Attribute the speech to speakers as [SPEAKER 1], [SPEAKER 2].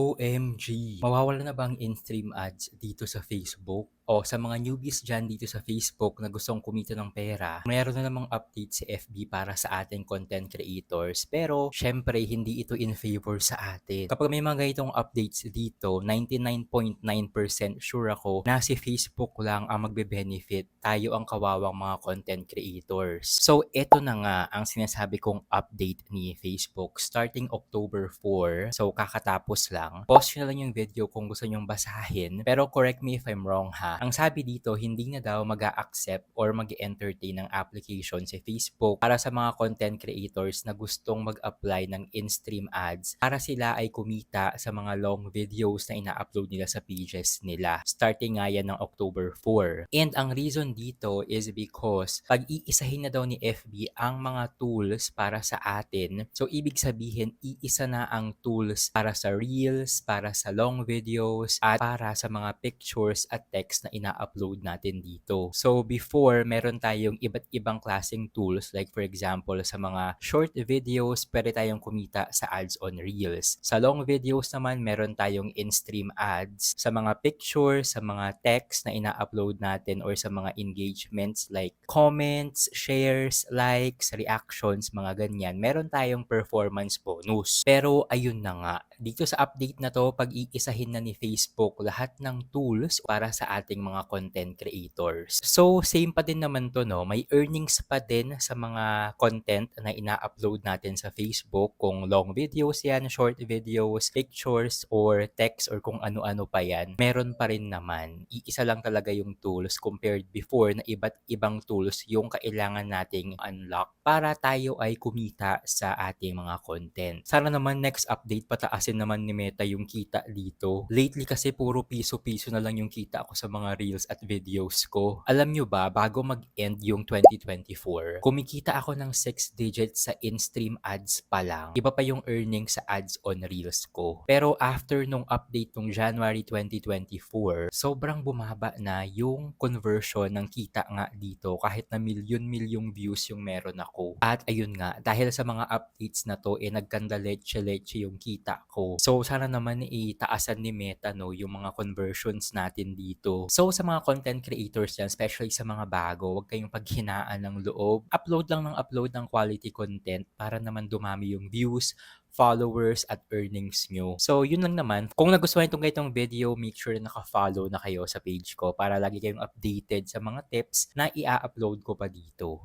[SPEAKER 1] OMG! Mawawala na ba ang in-stream ads dito sa Facebook? O sa mga newbies dyan dito sa Facebook na gustong kumita ng pera, mayroon na namang update si FB para sa ating content creators. Pero, syempre, hindi ito in favor sa atin. Kapag may mga ganitong updates dito, 99.9% sure ako na si Facebook lang ang magbe-benefit. Tayo ang kawawang mga content creators. So, eto na nga ang sinasabi kong update ni Facebook starting October 4. So, kakatapos lang. Pause nyo na lang yung video kung gusto nyong basahin. Pero correct me if I'm wrong ha. Ang sabi dito, hindi na daw mag accept or mag entertain ng application si Facebook para sa mga content creators na gustong mag-apply ng in-stream ads para sila ay kumita sa mga long videos na ina-upload nila sa pages nila. Starting nga yan ng October 4. And ang reason dito is because pag-iisahin na daw ni FB ang mga tools para sa atin. So, ibig sabihin, iisa na ang tools para sa reels, para sa long videos, at para sa mga pictures at text na ina-upload natin dito. So, before, meron tayong iba't ibang klaseng tools like for example, sa mga short videos, pwede tayong kumita sa ads on reels. Sa long videos naman, meron tayong in-stream ads. Sa mga pictures, sa mga text na ina-upload natin or sa mga engagements like comments, shares, likes, reactions, mga ganyan, meron tayong performance bonus. Pero ayun na nga, dito sa update na to, pag-iisahin na ni Facebook lahat ng tools para sa ating mga content creators. So, same pa din naman to, no? May earnings pa din sa mga content na ina-upload natin sa Facebook. Kung long videos yan, short videos, pictures, or text, or kung ano-ano pa yan, meron pa rin naman. Iisa lang talaga yung tools compared before na iba't ibang tools yung kailangan nating unlock para tayo ay kumita sa ating mga content. Sana naman next update pataasin naman ni Meta yung kita dito. Lately kasi puro piso-piso na lang yung kita ko sa mga reels at videos ko. Alam nyo ba, bago mag-end yung 2024, kumikita ako ng 6 digits sa in-stream ads pa lang. Iba pa yung earnings sa ads on reels ko. Pero after nung update nung January 2024, sobrang bumaba na yung conversion ng kita nga dito kahit na milyon-milyong views yung meron ako. At ayun nga, dahil sa mga updates na to, eh nagkanda leche-leche yung kita ko. So sana naman itaasan ni Meta no yung mga conversions natin dito. So sa mga content creators yan, especially sa mga bago, huwag kayong paghinaan ng loob. Upload lang ng upload ng quality content para naman dumami yung views, followers at earnings nyo. So, yun lang naman. Kung nagustuhan itong ganitong video, make sure na naka-follow na kayo sa page ko para lagi kayong updated sa mga tips na i-upload ko pa dito.